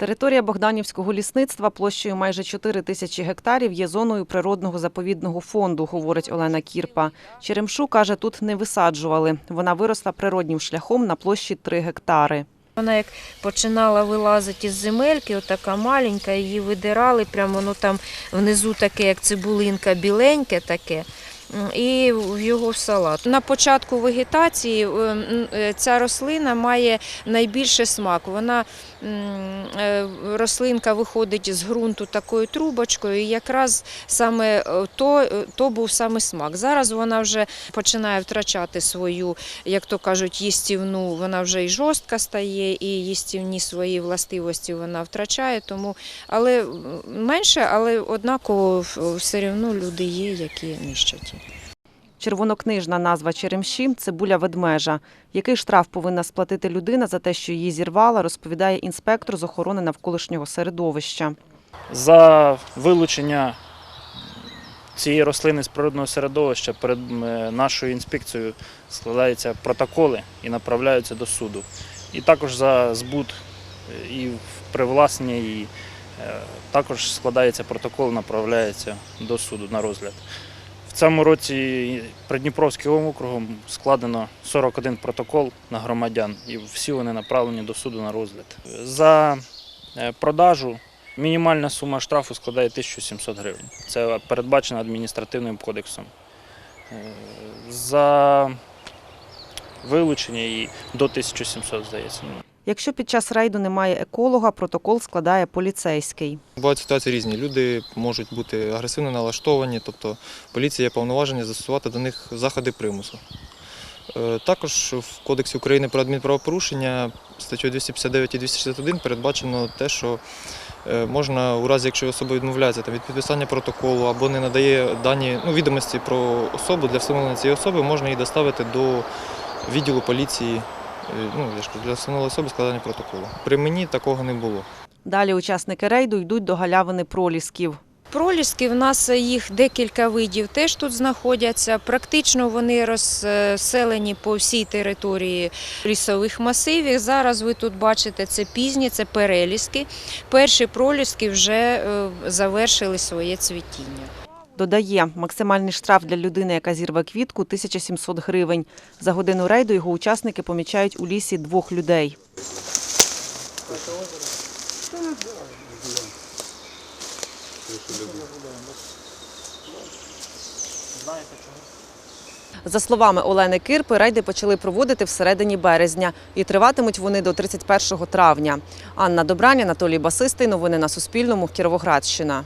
Територія Богданівського лісництва площею майже 4 тисячі гектарів є зоною природного заповідного фонду, говорить Олена Кірпа. Черемшу, каже, тут не висаджували. Вона виросла природнім шляхом на площі 3 гектари. Вона як починала вилазити із земельки, отака маленька, її видирали, прямо ну там внизу таке, як цибулинка, біленьке таке. І в його салат. На початку вегетації е, е, ця рослина має найбільше смак. Вона е, рослинка виходить з ґрунту такою трубочкою, і якраз саме то, то був саме смак. Зараз вона вже починає втрачати свою, як то кажуть, їстівну, вона вже і жорстка стає, і їстівні свої властивості вона втрачає. Тому, але менше, але однаково все одно люди є, які нищать. Червонокнижна назва черемші цибуля ведмежа. Який штраф повинна сплатити людина за те, що її зірвала, розповідає інспектор з охорони навколишнього середовища. За вилучення цієї рослини з природного середовища перед е, нашою інспекцією складаються протоколи і направляються до суду. І також за збут е, і привласнення її е, також складається протокол, направляється до суду на розгляд. В цьому році Придніпровським округом складено 41 протокол на громадян, і всі вони направлені до суду на розгляд. За е, продажу Мінімальна сума штрафу складає 1700 гривень. Це передбачено адміністративним кодексом. Е, За вилучення її до 1700, здається. Якщо під час рейду немає еколога, протокол складає поліцейський. Бувають ситуації різні. Люди можуть бути агресивно налаштовані, тобто поліція є повноваження застосувати до них заходи примусу. Е, Також в Кодексі України про адмінправопорушення статтею 259 і 261 передбачено те, що е, можна у разі, якщо особа відмовляється від підписання протоколу або не надає дані ну, відомості про особу для встановлення цієї особи, можна її доставити до відділу поліції ну, я ж кажу, для встановлення особи складання протоколу. При мені такого не було. Далі учасники рейду йдуть до галявини пролісків. Проліски в нас їх декілька видів теж тут знаходяться. Практично вони розселені по всій території лісових масивів. Зараз ви тут бачите це пізні, це переліски. Перші проліски вже е, завершили своє цвітіння. Додає, максимальний штраф для людини, яка зірве квітку – 1700 гривень. За годину рейду його учасники помічають у лісі двох людей. За словами Олени Кирпи, рейди почали проводити всередині березня і триватимуть вони до 31 травня. Анна Добрань, Анатолій Басистий. Новини на Суспільному. Кіровоградщина.